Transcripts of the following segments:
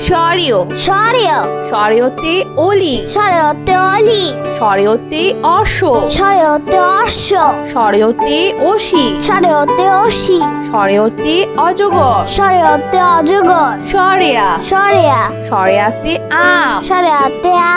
স্বরীয় সরেও। স্বরীয়তে অলি। সরেওতে অলি। স্বরীয়তে অশ্ব। সরেওতে অশ্ব। স্বরীয়তে অসি সরেওতে অসি স্বরীয়তে অজগর। সরেওতে অজগর। সরেয়া। সরেয়া। সরেয়াতে আম সরেয়াতে আ।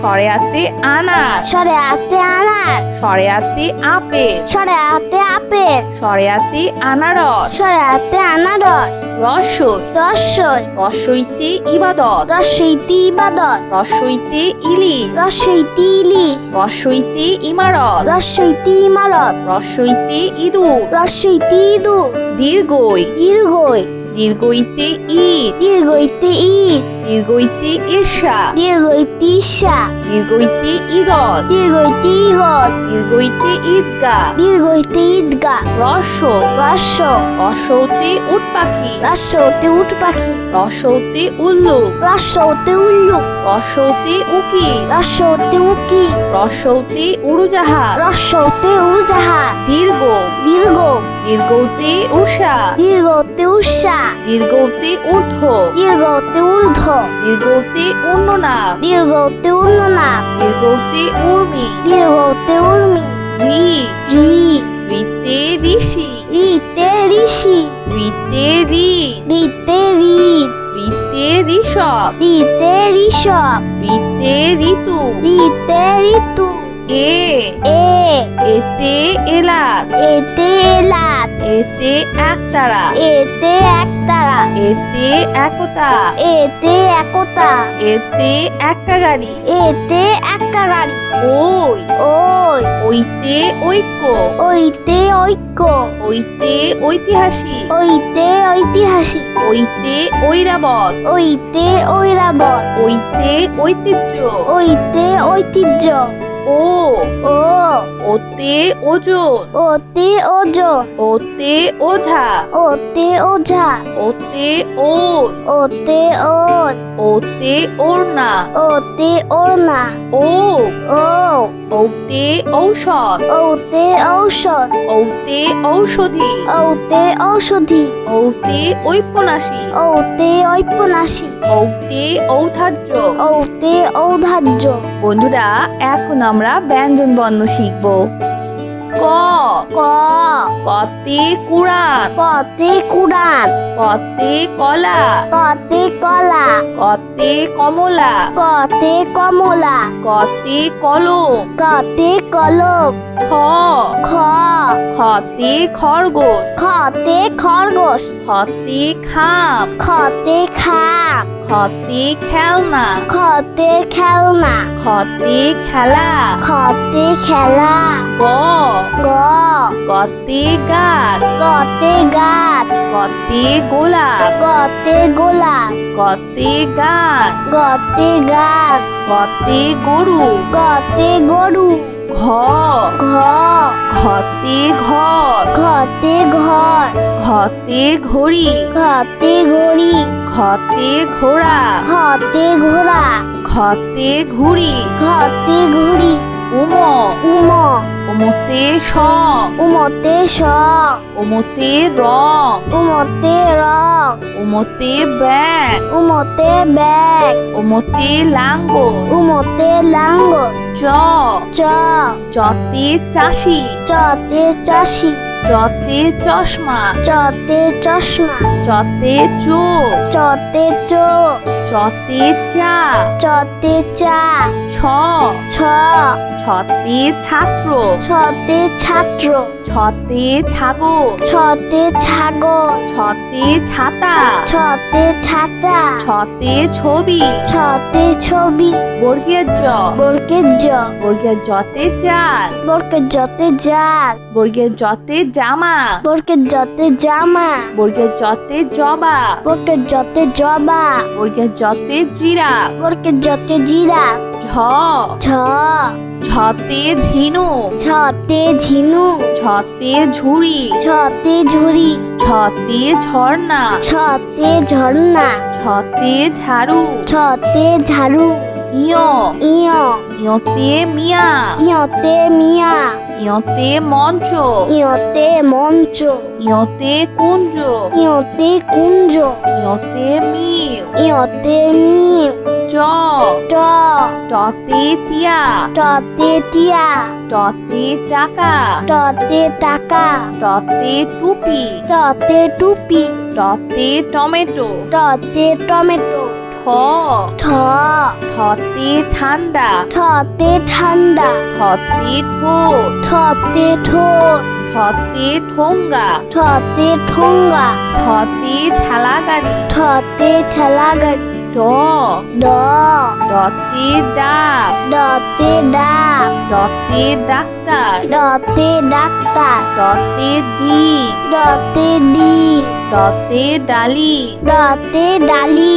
সরেয়াতে আনার। সরেয়াতে আনার। সরেয়াতে আপেল। সরেয়াতে আপেল। সরেয়াতে আনারস। সরেয়াতে আনারস। রসই। রসই। রসইতে ইবাদত। রসইতি ইবাদত। রসইতে ইলিশ। রসইতি ইলিশ। রসইতে ইমারত। রসইতি ইমারত। রসইতে ইঁদুর। রসইতি ইঁদুর। দীর্ঘই। দীর্ঘই। দীর্ঘইতে ঈদ। দীর্ঘইতে ঈদ। দীর্ঘইতে ঈর্ষা। দীর্ঘইতি ঈর্ষা। দীর্ঘইতে ইগত দীর্ঘইতি ইগত দীর্ঘইতে ঈদগা। দীর্ঘইতে ঈদগা। রস। রস্য রসৌতে উট পাখি। রস্যতে উট পাখি। রসৌতে উল্লুক রস্যতে উল্লুক রসৌতে উকি। রস্যতে উকি। রসৌতে উড়োজাহাজ রস্যতে উড়োজাহাজ দীর্ঘ। দীর্ঘ। দীর্ঘতে উষা দীর্ঘতে উষা দীর্ঘতে ঊর্ধ্ব। দীর্ঘতে ঊর্ধ্ব। দীর্ঘতে উন্ননা দীর্ঘতে উর্মি। দীর্ঘতে উর্মি। রি। রি। রিতে ঋষি। রিতে ঋষি। রিতে রি। রিতে রি। রিতে ঋষভ। রিতে ঋষভ। রিতে ঋতু। রিতে ঋতু। এ এ এতে এলাচ এতে এলাচ এতে একতারা এতে একতারা এতে একতা এতে একতা এতে একা গাড়ি এতে একা গাড়ি ওই ওই ওইতে ঐক্য ওইতে ঐক্য ওইতে ঐতিহাসিক ওইতে ঐতিহাসিক ওইতে ঐরাবত ওইতে ঐরাবত ওইতে ঐতিহ্য ওইতে ঐতিহ্য ও ও ওতে ওজন। ওতে ওজন। ওতে ওঝা। ওতে ওঝা। ওতে ওল ওতে ওল ওতে ওড়না। ওতে ওড়না। ও। ও। ওতে ঔষধ। ওতে ঔষধ। ওতে ঔষধি। ওতে ঔষধি। ওতে ঔপন্যাসী ওতে ঔপন্যাসী ওতে ঔধার্য। ওতে ঔধার্য। বন্ধুরা এখন আমরা ব্যঞ্জন বর্ণ শিখব। ক। ক। কতে কুড়ান কতে কুড়ান কতে কলা। কতে কলা। কতে কমলা। কতে কমলা। কতে কলম। কতে কলম। খ। খ। খতে খরগোশ। খতে খরগোশ। খতে খাম। খতে খাম। খতে খেলনা। খতে খেলনা। খতে খেলা। খতে খেলা। গ। গ। গতে গাছ। গতে গাছ। গতে গোলাপ। গতে গোলাপ। গতে গান। গতে গাছ গতে গরু। গতে গরু। ঘ। ঘ। ঘতে ঘর। ঘতে ঘর। ঘতে ঘড়ি। ঘতে ঘড়ি। ঘতে ঘোড়া। ঘতে ঘোড়া। ঘতে ঘুড়ি। ঘতে ঘুড়ি। উম। উম। ওমতে স। উমতে স। ওমতে রং। উমতে রং। ওমতে ব্যাং উমতে ব্যাগ ওমতে লাঙ্গল। উমতে লাঙ্গল। চ। চ। চতে চাষি। চতে চাষি। চতে চশমা। চতে চশমা। চতে চোখ চতে চোখ চতে চা চতে চা ছ। ছ। ছতে ছাত্র। ছতে ছাত্র। ছতে ছাগল ছতে ছাগল ছতে ছাতা। ছতে ছাতা। ছতে ছবি। ছতে ছবি। বর্গের জ। বর্গের জ। বর্গের জতে চাল। বর্গের জতে জাল। বর্গের জতে জামা। বর্গের জতে জামা। বর্গের জতে জবা। বর্গের জতে জবা। বর্গের জতে জিরা। বর্গের জতে জিরা। ঝ। ঝ। ঝতে ঝিনুক ছাতে ঝিনুক ছাতে ঝুড়ি। ছাতে ঝুড়ি। ছাতে ঝর্ণা। ছাতে ঝর্ণা। ছাতে ঝাড়ু। ছাতে ঝাড়ু। ইয়। ইয়। ইয়তে মিয়া। ইয়তে মিয়া। ইয়তে মঞ্চ। ইয়তে মঞ্চ। ইয়তে কুঞ্জ। ইয়তে কুঞ্জ। ইয়তে মিউ ইয়তে মিম চ ট। টতে টিয়া। টতে টিয়া। টতে টাকা। টতে টাকা। টতে টুপি। টতে টুপি। টতে টমেটো। টতে টমেটো। ทอทอทอตีทันดาทอตีทันดาทอตีทูทอตีทูทอตีทงกาทอตีทงกาทอตีทะลากานีทอตีทะลากานีดอดอดอตีดาดอตีดาดอตีดักตาดอตีดักตาดอตีดีดอตีดีดอตีดาลีดอตีดาลี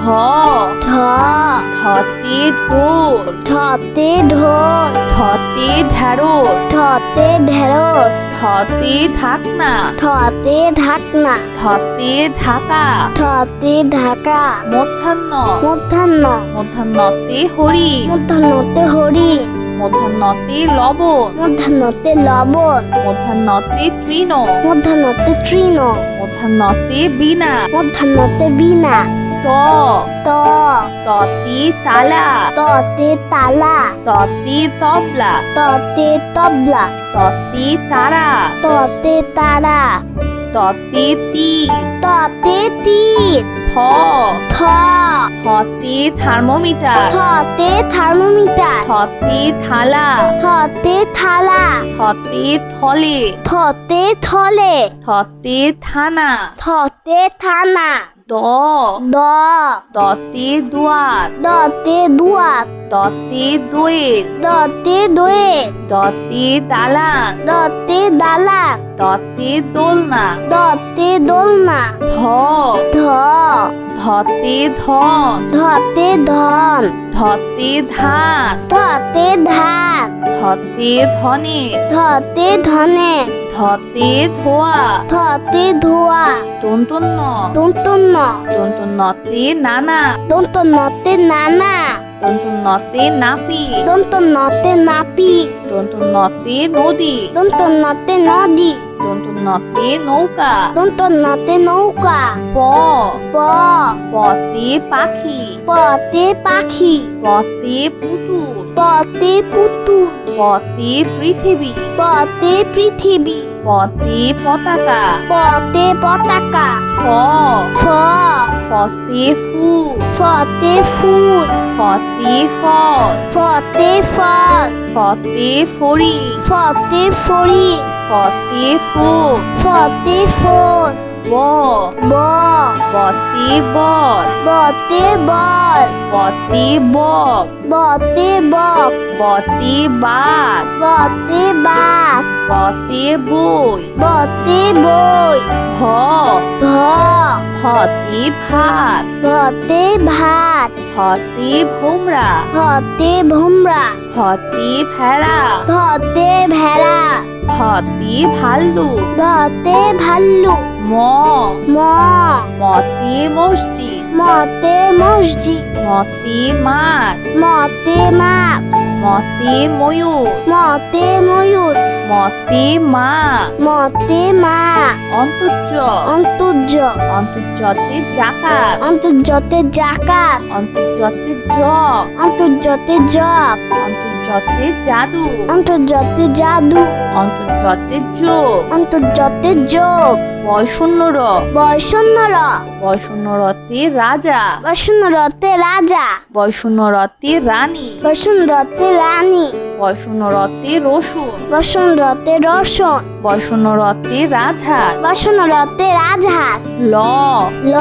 ঢ ঢ ঢতে ঢোল। ঠতে ঢোল। ঢতে ঢেঁড়স ঠতে ঢেঁড়স ঢতে ঢাকনা। ঠতে ঢাকনা। ঢতে ঢাকা। ঠতে ঢাকা। মধ্যাহ্ন। মধ্যাহ্ন। মধ্যাহ্নতে হরি। মধ্যাহ্নতে হরি। মধ্যাহ্নতে লবণ। মধ্যাহ্নতে লবণ। মধ্যাহ্নতে তৃণ। মধ্যাহ্নতে তৃণ। মধ্যাহ্নতে বীণা। মধ্যাহ্নতে বীণা। ত? ত। ততে তালা। ততে তালা। ততে তবলা। ততে তবলা। ততে তারা। ততে তারা। ততে তীর ততে তীর থ। থ। থতে থার্মোমিটার। থতে থার্মোমিটার। থতে থালা। থতে থালা। থতে থলে। থতে থলে। থতে থানা। থতে থানা। দ। দ। দতে দুয়ার দতে দুয়াত। দতে দোয়েল দতে দোয়ে দতে দালান। দতে দালান। দতে দোলনা। দতে দোলনা। ধ। ধ। ধতে ধন। ধতে ধন। ধতে ধান। ধতে ধান। ধতে ধনে। ধতে ধনে। ধতে ধোয়া। ধতে ধোয়া। দন্তন্য দন্তন্য দন্তন্যতে নানা। দন্তন্যতে নানা। দন্তন্যতে নাপি। দন্তন্যতে নাপি। দন্তন্যতে নদী। দন্তন্যতে নদী। দন্তন্যতে নৌকা। দন্তন্যতে নৌকা। প। প। পতে পাখি। পতে পাখি। পতে পুতুল। পতে পুতুল। পতে পৃথিবী। পতে পৃথিবী। পতে পতাকা। পতে পতাকা। ফ ফ ফতে ফুল ফতে ফুল। ফতে ফল। ফতে ফল। ফতে ফড়ি। ফতে ফড়ি। ফতে ফোন ফতে ফোন ব। ব। বতে বল। বতে বল। বতে বক। বতে বক। বতে বাঘ বতে বাঘ বতে বই। বতে বই। ভ ভ ভতে ভাত। ভতে ভাত। ভতে ভোমরা। ভতে ভুমরা। ভতে ভেড়া। ভতে ভেড়া। ভতে ভাল্লুক ভতে ভাল্লু। ম। ম। মতে মসজিদ। মতে মসজিদ। মতে মাছ মতে মাছ মতে ময়ূর। মতে ময়ূর। মতে মা। মতে মা। অন্তর্য। অন্তর্য। অন্তর্যতে জাকাত অন্তর্যতে জাকাত অন্তর্যতে জব অন্তর্যতে জব অন্তর্যতে জাদু। অন্তর্জাতের জাদু। অন্তর্যতে যোগ। অন্তর্জাতের যোগ। বয়শূন্য র বৈষণ্য র বয়শূন্য রতে রাজা। বৈষণ্য রতে রাজা। বয়শূন্য রতে রানী। বৈষণ্য রতে রানী। বয়শূন্য রতে রসুন। বৈষণ্য রতে রসুন। বয়শূন্য রতে রাজহাঁস। বৈষণ্য রতে রাজহাঁস। ল। ল।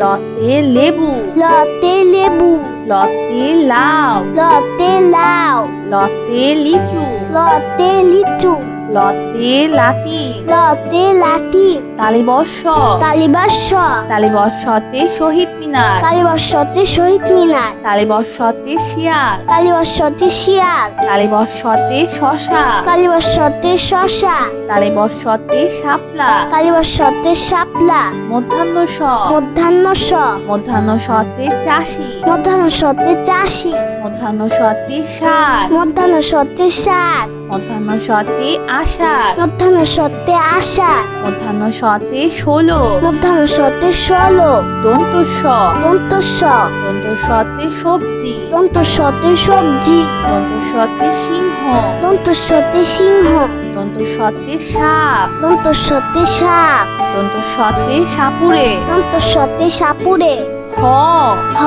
লতে লেবু। লতে লেবু। লতে লাউ। লতে লাউ। লতে লিচু। লতে লিচু। লতে লাটি লতে লাঠি তালিবর্ষ তালিবাস্য তালিবর্ষতে শহীদ মিনার। তালিবর্ষতে শহীদ মিনার। তালিবর্ষতে শিয়াল। তালিবর্ষতে শিয়াল। তালিবর্ষতে শশা। তালিবর্ষতে শশা। তালিবর্ষতে শাপলা। তালিবর্ষতে শাপলা। মধ্যাহ্ন স মধ্যাহ্ন স মধ্যাহ্ন সতে চাষি। মধ্যাহ্ন সতে চাষি। মধ্যাহ্ন সতে সার। মধ্যাহ্ন সতে শাক মধ্যাহ্ন সতে আষাঢ়। মধ্যাহ্ন সতে আষাঢ়। মধ্যাহ্ন সতে ষোলো। মধ্যাহ্ন সতে ষোলো। দন্ত স দন্ত স দন্ত সতে সবজি। দন্ত সতে সবজি। দন্ত সতে সিংহ। দন্ত সতে সিংহ। দন্ত সতে সাপ। দন্ত সতে সাপ। দন্ত সতে সাপুরে দন্ত সতে সাপুরে হ। হ।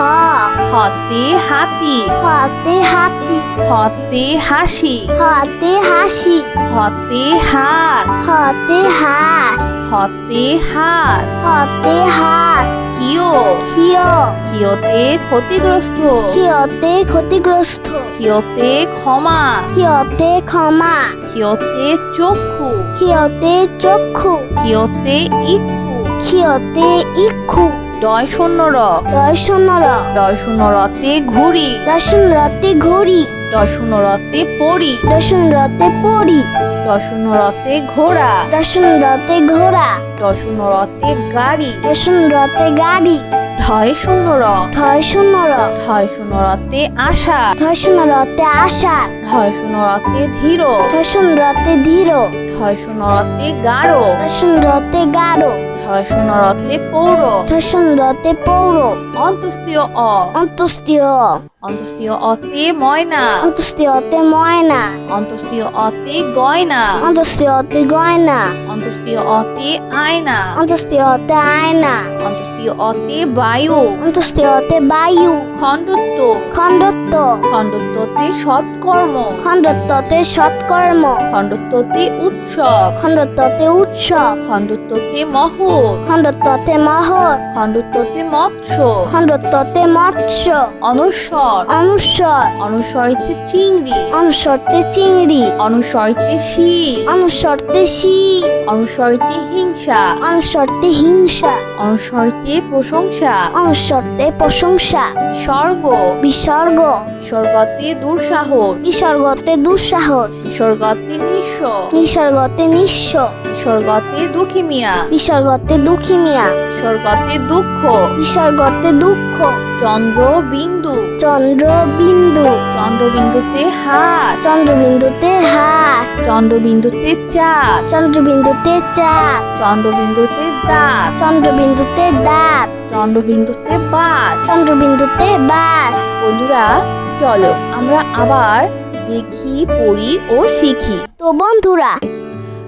হতে হাতি। হাতে হাতি। হতে হাসি। হাতে হাসি। হতে হাত হাতে হাত হতে হাত হাতে হাত কিও ক্ষিয় কিওতে ক্ষতিগ্রস্ত। ক্ষিয়তে ক্ষতিগ্রস্ত। কিওতে ক্ষমা। ক্ষিয়তে ক্ষমা। কিওতে চক্ষু। ক্ষিয়তে চক্ষু। কিওতে ইক্ষু। ক্ষিয়তে ইক্ষু। ডয় শূন্য র দর্শন র ডয় শূন্য রতে ঘুড়ি। দর্শন রতে ঘড়ি। ডয় শূন্য রতে পড়ি। দর্শন রতে পড়ি। ডয় শূন্য রতে ঘোড়া। দর্শন রতে ঘোড়া। ডয় শূন্য রতে গাড়ি। দর্শন রতে গাড়ি। ঢয় শূন্য র ধয় শূন্য র ঢয় শূন্য রতে আশা। ধর্ষণ রতে আষাঢ় ঢয় শূন্য রতে ধীর। ধর্ষণ রতে ধীর। ঢয় শূন্য রতে গাঢ়। ধর্ষণ রতে গাঢ়। ঢয় শূন্য রতে পৌর। ধর্ষণ রতে পৌর অন্তস্তীয় অ। অন্তস্তীয় অন্তস্তীয় অতে ময়না। অন্তস্তীয়তে ময়না। অন্তস্তীয় অতে গয়না। অন্তস্তীয়তে গয়না। অন্তস্তীয় অতে আয়না। অন্তস্তীয়তে আয়না। অন্তস্তীয় অতে বায়ু। অন্তস্তীয়তে বায়ু। খণ্ডত্ব। খণ্ডত্ব। খণ্ডত্বতে সৎকর্ম। খণ্ডত্বতে সৎকর্ম। খণ্ডত্বতে উৎসব। খণ্ডত্বতে উৎসব। খণ্ডত্বতে মহৎ। খণ্ডত্বতে মহৎ। খণ্ডত্বতে মৎস্য। খণ্ডত্বতে মৎস্য। অনুস্বর অনুস্বর অনুস্বরিতে চিংড়ি। অনুসরতে চিংড়ি। অনুস্বরিতে শিব অনুসরতে শি অনুস্বরিতে হিংসা। অনুসরতে হিংসা। অনুস্বরিতে প্রশংসা। অনুসরতে প্রশংসা। স্বর্গ বিসর্গ। বিসর্গতে দুঃসাহস। বিসর্গতে দুঃসাহস। বিসর্গতে নিঃস্ব। নিসর্গতে নিঃস্ব। বিসর্গতে দুঃখী মিয়া। বিসর্গতে দুঃখী মিয়া। বিসর্গতে দুঃখ। বিসর্গতে দুঃখ। চন্দ্র বিন্দু চন্দ্র বিন্দু চন্দ্রবিন্দুতে হাত চন্দ্রবিন্দুতে হাত চন্দ্রবিন্দুতে চাঁদ। চন্দ্রবিন্দুতে চাঁদ। চন্দ্রবিন্দুতে দাঁত। চন্দ্রবিন্দুতে দাঁত। চন্দ্রবিন্দুতে বাস। চন্দ্রবিন্দুতে বাস। বন্ধুরা চলো আমরা আবার দেখি পড়ি ও শিখি। তো বন্ধুরা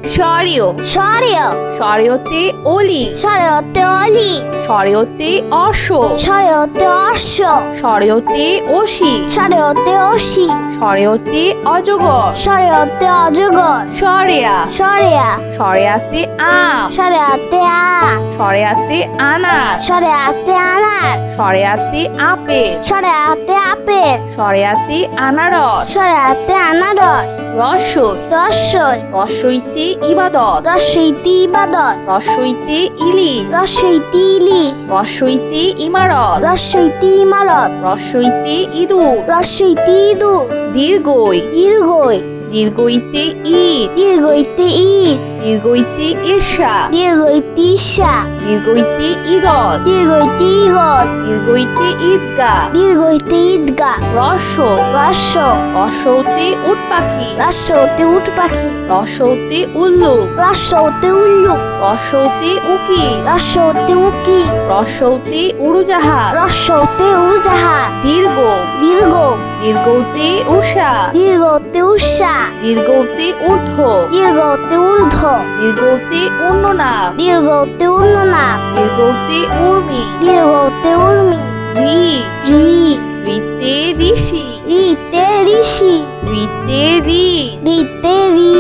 স্বরীয় সরেয় স্বরীয়তে অলি সরেয়তে অলি স্বরীয়তে অশ্ব সরেয়তে অশ্ব স্বরীয়তে অসি সরেয়তে অসি স্বরীয়তে অজগর সরেয়তে অজগর সরেয়া সরেয়া সরেয়াতে আম সরেয়াতে আম সরেয়াতে আনার সরেয়াতে আনার সরেয়াতে আপেল সরেয়াতে আপেল সরেয়াতে আনারস সরেয়াতে আনারস রসই রসই রসইতে ইবাদত। রসইতি ইবাদত। রসইতে ইলিশ। রসইতি ইলিশ। রসইতে ইমারত। রসইতি ইমারত। রসইতে ইঁদুর। রসইতি ইঁদুর। দীর্ঘই। দীর্ঘই। দীর্ঘইতে ঈদ। দীর্ঘইতে ঈদ। দীর্ঘইতে ঈর্ষা। দীর্ঘইতি ঈর্ষা দীর্ঘইতে ঈগল। দীর্ঘইতি ইগল দীর্ঘইতে ঈদগা। দীর্ঘইতে ঈদগা। রস রস রসৌতে উট পাখি। রসৌতে উট পাখি। রসৌতে উল্লুক রসৌতে উল্লুক রসৌতে উকি। রসৌতে উকি। রসৌতে উড়োজাহাজ। রসৌতে উড়োজাহাজ। দীর্ঘ। দীর্ঘ। দীর্ঘতে উষা দীর্ঘতে উষা দীর্ঘতে ঊর্ধ্ব। দীর্ঘতে ঊর্ধ্ব। দীর্ঘতে উন্ননাম দীর্ঘতে উন্ননা দীর্ঘতে উর্মি। দীর্ঘতে উর্মি। রি। রি। রিতে ঋষি। রিতে ঋষি। ঋতে রি। রিতে রি।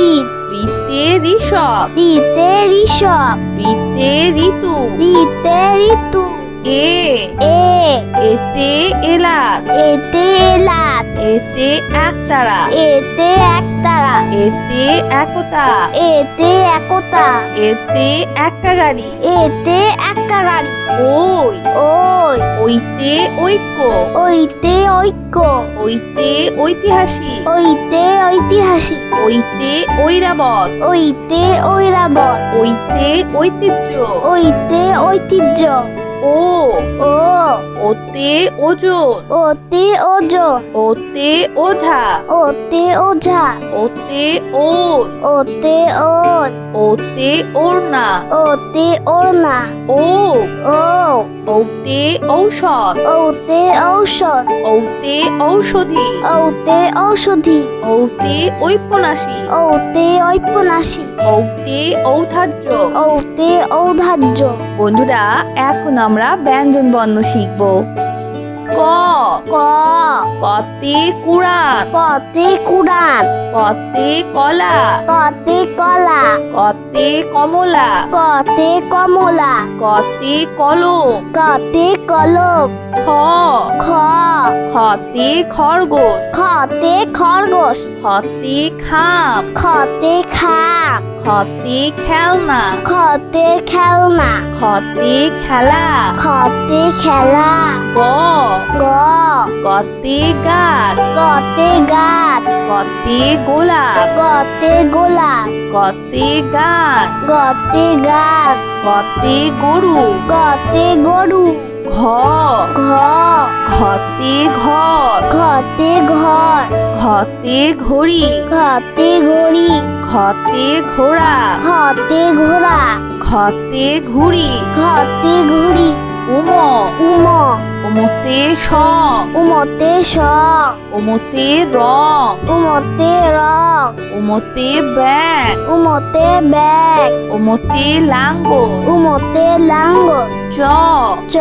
ঋতে ঋষভ। রিতে ঋষভ। রিতে ঋতু। রিতে ঋতু। এ এ এতে এলাচ এতে এলাচ এতে একতারা এতে একতারা এতে একতা এতে একতা এতে একটা গাড়ি এতে একটা গাড়ি ওই ওই ওইতে ঐক্য ওইতে ঐক্য ওইতে ঐতিহাসিক ওইতে ঐতিহাসিক ওইতে ঐরাবত ওইতে ঐরাবত ওইতে ঐতিহ্য ওইতে ঐতিহ্য ও ও ওতে ওজন। ওতে ওজন। ওতে ওঝা। ওতে ওঝা। ওতে ওল ওতে ওল ওতে ওড়না। ওতে ওড়না। ও। ও। ওতে ঔষধ। ওতে ঔষধ। ওতে ঔষধি। ওতে ঔষধি। ওতে ঔপন্যাসী ওতে ঔপন্যাসী ওতে ঔধার্য। ওতে ঔদার্য বন্ধুরা এখন আমরা ব্যঞ্জন বর্ণ শিখব। ক। ক। কতে কুড়ান কতে কুড়ান কতে কলা। কতে কলা। কতে কমলা। কতে কমলা। কতে কলম। কতে কলম। খ। খ। খতে খরগোশ। খতে খরগোশ। খতে খাম খতে খাম খতে খেলনা। খতে খেলনা। খতে খেলা। খতে খেলা। গ। গ। গতে গাছ গতে গাছ গতে গোলাপ। গতে গোলাপ। গতে গান। গতে গাছ গতে গরু। গতে গরু। ঘ। ঘ। ঘতে ঘর। ঘতে ঘর। ঘতে ঘড়ি। ঘতে ঘড়ি। ঘতে ঘোড়া। ঘতে ঘোড়া। ঘতে ঘুড়ি। ঘতে ঘুড়ি। উম। উম। উমতে স। উমতে স। উমতে রং। উমতে রং। উমতে ব্যাং উমতে ব্যাগ উমতে লাঙ্গল। উমতে লাঙ্গল। চ। চ।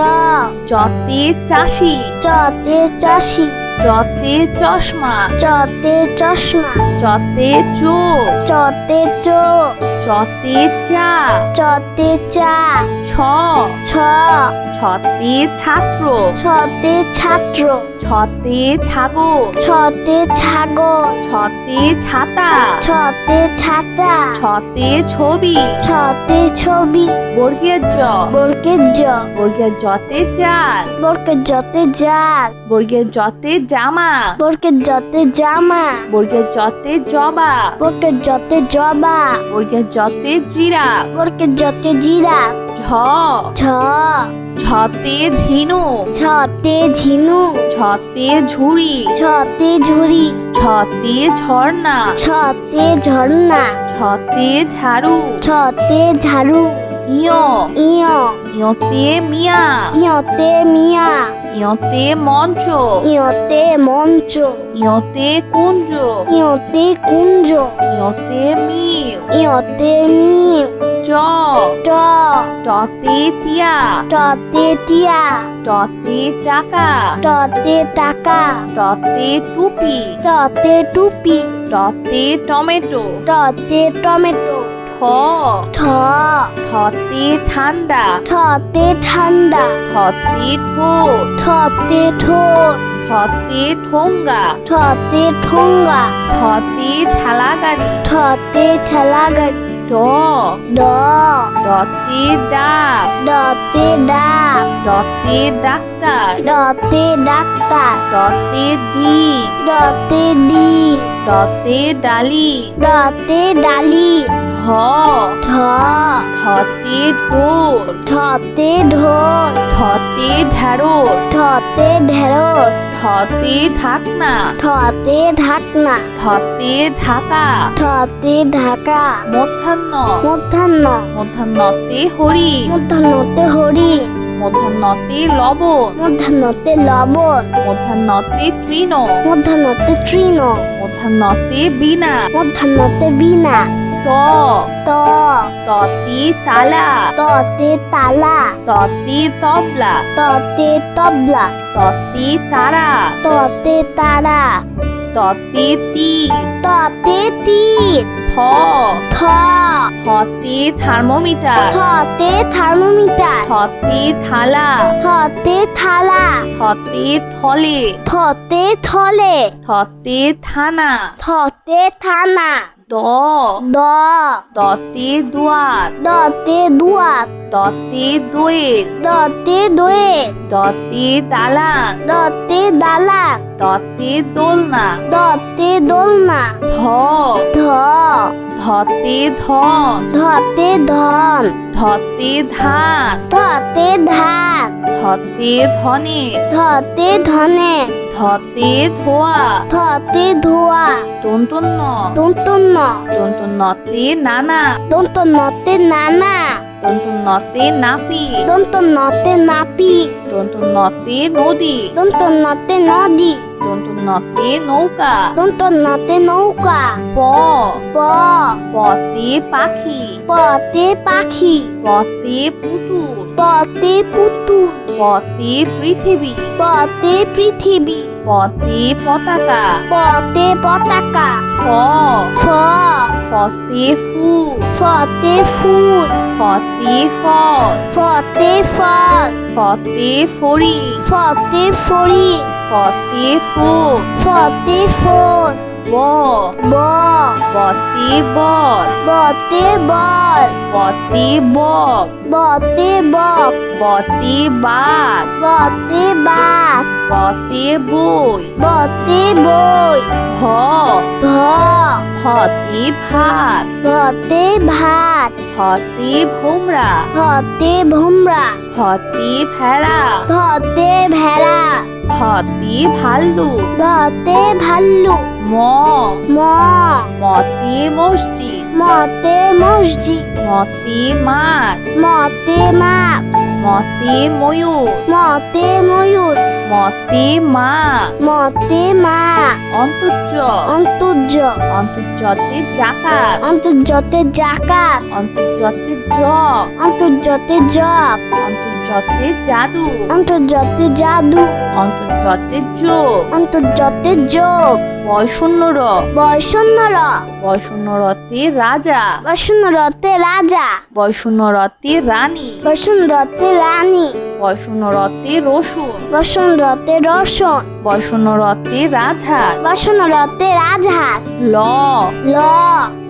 চতে চাষি। চতে চাষি। চতে চশমা। চতে চশমা। চতে চোখ চতে চোখ চতে চা চতে চা ছ। ছ। ছতে ছাত্র। ছতে ছাত্র। ছতে ছাগল ছতে ছাগল ছতে ছাতা। ছতে ছাতা। ছতে ছবি। ছতে ছবি। বর্গের জ। বর্গের জ। বর্গের জতে চাল। বর্গের যতে জাল। বর্গের জতে জামা। বর্গের যতে জামা। বর্গের জতে জবা। বর্গের যতে জবা। বর্গের জতে জিরা। বর্গের যতে জিরা। ঝ। ঝ। ঝতে ঝিনু। ছাতে ঝিনু। ছাতে ঝুড়ি। ছাতে ঝুড়ি। ছাতে ঝর্ণা। ছাতে ঝর্ণা। ছাতে ঝাড়ু। ছাতে ঝাড়ু। ইয়। ইয়। ইয়তে মিয়া। ইয়তে মিয়া। ইয়তে মঞ্চ। ইয়তে মঞ্চ। ইয়তে কুঞ্জ। ইয়তে কুঞ্জ। ইয়তে মিউ ইয়তে মিম চ ট। টতে টিয়া। টতে টিয়া। টতে টাকা। টতে টাকা। টতে টুপি। টতে টুপি। টতে টমেটো। টতে টমেটো। ঠ ঠ। ঠতে ঠান্ডা। ঠতে ঠান্ডা। ঠতে ঠোঁট। ঠতে ঠোঁট। ঠতে ঠোঙ্গা। ঠতে ঠোঙ্গা। ঠতে ঠেলা গাড়ি ঠতে ঠেলা গাড়ি ড। ড। ডতে ডাক ডতে ডাক ডতে ডাক্তার। ডতে ডাক্তার। ডতে ডিম ডতে ডি ডতে ডালি। ডতে ডালি। ঢ ঢ ঢতে ঢোল ঠতে ঢোল ঢতে ঢ্যাঁড়স ঠতে ঢেঁড়স ঢতে ঢাকনা ঠতে ঢাকনা ঢতে ঢাকা ঠতে ঢাকা মধ্যাহ্ন মধ্যাহ্ন মধ্যাহ্নতে হরি মধ্যাহ্নতে হরি মধ্যাহ্নতে লবণ মধ্যাহ্নতে লবণ মধ্যাহ্নতে তৃণ মধ্যাহ্নতে তৃণ মধ্যাহ্নতে বীণা মধ্যাহ্নতে বীণা ত। ত। ততে তালা। ততে তালা। ততে তবলা। ততে তবলা। ততে তারা। ততে তারা। ত ততে তীর ততে তীর থ। থ। থতে থার্মোমিটার। থতে থার্মোমিটার। থতে থালা। থতে থালা। থতে থলে। থতে থলে। থতে থানা। থতে থানা। দ। দ। দতে দুয়ার। দতে দুয়াত দতে দোয়েল দতে দোয়ে দতে দালান। দতে দালান। দতে দোলনা দতে দোলনা ধ। ধ। ধতে ধন। ধতে ধন। ধতে ধান। ধতে ধান। ধতে ধনে। ধতে ধনে। ধতে ধোয়া। ধতে ধোয়া। দন্তন্য দন্তন্য দন্তন্যতে নানা। দন্তন্যতে নানা। দন্তন্যতে নাপি। দন্তন্যতে নাপি। দন্তন্যতে নদী। দন্তন্যতে নদী। দন্তন্যতে নৌকা। দন্তন্যতে নৌকা। প। প। পতে পাখি। পতে পাখি। পতে পুতুল। পতে পুতুল। পতে পৃথিবী। পতে পৃথিবী। পতে পতাকা। পতে পতাকা। ফ ফ ফতে ফুল। ফতে ফুল। ফতে ফল। ফতে ফল। ফতে ফড়ি। ফতে ফড়ি। ফতে ফুল ফতে ফোন ব। ব। বতে বল বতে বল বতে বক বতে বক বতে বাঘ বতে বাঘ বতে বই বতে বই ভ। ভ। হতে ভাত ভতে ভাত হতে ভোমরা ভতে ভুমরা হতে ভেড়া ভতে ভেড়া হতে ভাল্লুক ভতে ভাল্লু। ম। ম। মতে মসজিদ। মতে মসজিদ। মতে মাছ মতে মাছ মতে ময়ূর। মতে ময়ূর। মতে মা। মতে মা। অন্তর্য। অন্তর্য। অন্তর্যতে জাকাত অন্তর্যতে জাকাত অন্তর্যতে জব অন্তর্যতে জব অন্তর্যতে জাদু। অন্তর্জতের জাদু। অন্তর্জতের যোগ। অন্তর্জতের যোগ। বয়শূন্য র বৈষণ্য র বয়শূন্য রতে রাজা। বৈষণ্য রতে রাজা। বয়শূন্য রতে রানী। বৈষণ্য রতে রানী। বয়শূন্য রতে রসুন। বৈষণ্য রতে রসুন। বয়শূন্য রতে রাজহাঁস। বৈষণ্য রতে রাজহাঁস। ল। ল।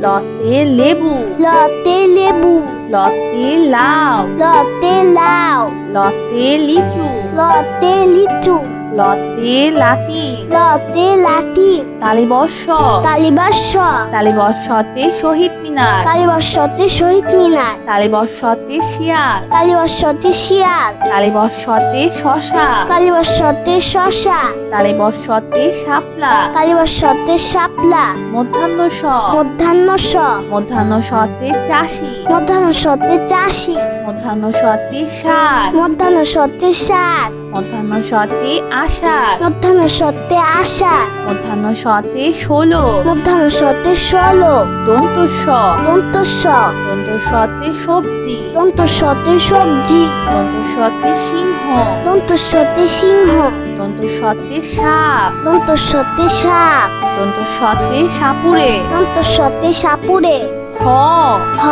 লতে লেবু। লতে লেবু। লতে লাউ। লতে লাউ। লতে লিচু। লতে লিচু। লতে লাতি। লতে লাঠি তালিবর্ষ। কালিবাস্য তালিবর্ষতে শহীদ মিনার। কালিবর্ষতে শহীদ মিনার। তালিবর্ষতে শিয়াল। কালিবর্ষতে শিয়াল। তালিবর্ষতে শশা। কালিবর্ষতে শশা। তালিবর্ষতে শাপলা। কালিবর্ষতে শাপলা। মধ্যাহ্ন স মধ্যাহ্ন স মধ্যাহ্ন সতে চাষি। মধ্যাহ্ন সতে চাষি। মধ্যাহ্ন সতে সার। মধ্যাহ্ন সতে সার। মধ্যাহ্ন সতে আষাঢ়। মধ্যাহ্ন সতে আষাঢ়। মধ্যাহ্ন সতে ষোলো। মধ্যাহ্ন সতে ষোলো। দন্ত স দন্ত স দন্ত সতে সবজি। দন্ত সতে সবজি। দন্ত সতে সিংহ। দন্ত সতে সিংহ। দন্ত সতে সাপ। দন্ত সতে সাপ। দন্ত সতে সাপুরে দন্ত সতে সাপুরে হ। হ।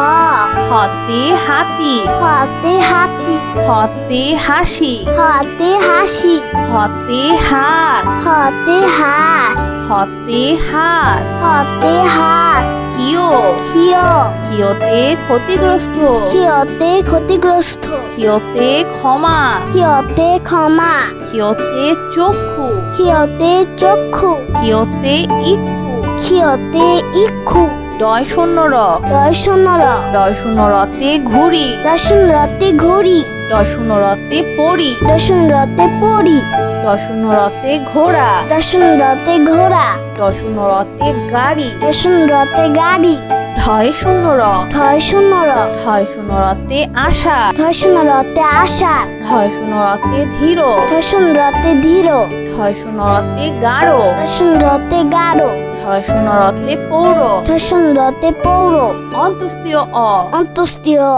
হতে হাতি। হাতে হাতি। হতে হাসি। হাতে হাসি। হতে হাত। হাতে হাত। হতে হাত। হাতে হাত। থিও ক্ষিয় থিওতে ক্ষতিগ্রস্ত। ক্ষিয়তে ক্ষতিগ্রস্ত। থিওতে ক্ষমা। ক্ষিয়তে ক্ষমা। থিওতে চক্ষু। ক্ষিয়তে চক্ষু। থিওতে ইক্ষু। ক্ষিয়তে ইক্ষু। ডয় শূন্য র রয় শূন্য র ডয় শূন্য রতে ঘুড়ি। রসুন রতে ঘড়ি। ডয় শূন্য রতে পড়ি রসুন রতে পড়ি ডয় শূন্য রতে ঘোড়া। রসুন রতে ঘোড়া। ডয় শূন্য রতে গাড়ি। রসুন রতে গাড়ি। ঢয় শূন্য র ধয় শূন্য র ঢয় শূন্য রতে আশা। ধয় শূন্য রতে আষাঢ় ঢয় শূন্য রতে ধীর। ধসুন রতে ধীর। ঢয় শূন্য রতে গাঢ়। রসুন রতে গাঢ়। শূন্য রতে পৌর। শূন্য রতে পৌর। অন্তস্তীয় অ। অন্তস্তীয়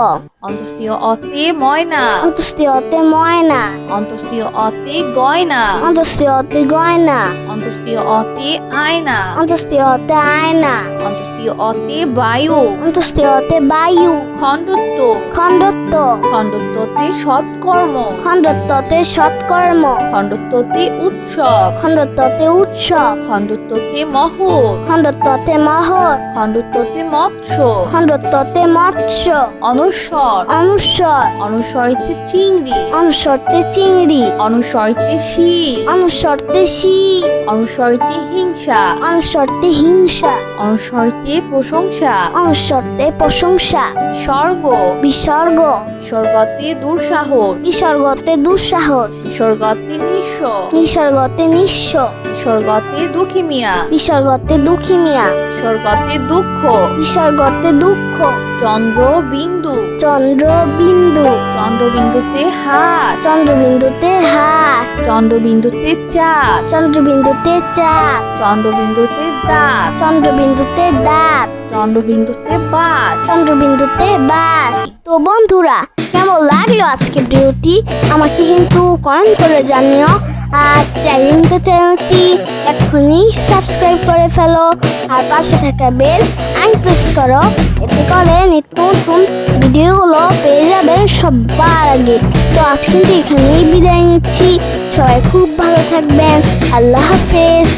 অন্তস্তীয় অতে ময়না। অন্তস্তীয় অতে ময়না। অন্তস্তীয় অতে গয়না। অন্তস্তীয় অতে গয়না। অন্তস্তীয় অতে আয়না। অন্তস্তীয় অতে আয়না। অন্তস্তীয় অতে বায়ু। অন্তস্তীয় অতে বায়ু। খণ্ডত্ব। খণ্ডত্ব। খণ্ডত্বতে সৎকর্ম। খণ্ডত্বতে সৎকর্ম। খণ্ডত্বতে উৎসব। খণ্ডত্বতে উৎসব। খণ্ডত্বতে মহৎ। খণ্ডত্বতে মহৎ। খণ্ডত্বতে মৎস্য। খণ্ডত্বতে মৎস্য। অনুস্বর অনুস্বর অনুস্বরিতে চিংড়ি। অনুস্বরতে চিংড়ি। অনুস্বরিতে শির অনুস্বরতে শি অনুস্বরিতে হিংসা। অনুস্বরতে হিংসা। অনুস্বরিতে প্রশংসা। অনুসর্গে প্রশংসা। স্বর্গ বিসর্গ। স্বর্গতে দুঃসাহস। বিসর্গতে দুঃসাহস। স্বর্গতে নিঃস্ব। নিসর্গতে নিঃস্ব। স্বর্গতে দুঃখী মিয়া। বিসর্গতে দুঃখী মিয়া। স্বর্গতে দুঃখ। বিসর্গতে দুঃখ। চন্দ্র বিন্দু চন্দ্র বিন্দু চন্দ্রবিন্দুতে হাত চন্দ্রবিন্দুতে হাত চন্দ্রবিন্দুতে চাঁদ। চন্দ্রবিন্দুতে চাঁদ। চন্দ্রবিন্দুতে দাঁত। চন্দ্রবিন্দুতে দাঁত। চন্দ্রবিন্দুতে বাদ চন্দ্রবিন্দুতে বাস তো বন্ধুরা কেমন লাগল আজকে ভিডিওটি? আমাকে কিন্তু কমেন্ট করে জানিও। আর চ্যানেলটা চ্যানেলটি এখনই সাবস্ক্রাইব করে ফেলো আর পাশে থাকা বেল আই প্রেস করো, এতে করে নিত্য নতুন ভিডিওগুলো পেয়ে যাবে সবার আগে। তো আজকে এখানেই বিদায় নিচ্ছি। সবাই খুব ভালো থাকবেন। আল্লাহ হাফেজ।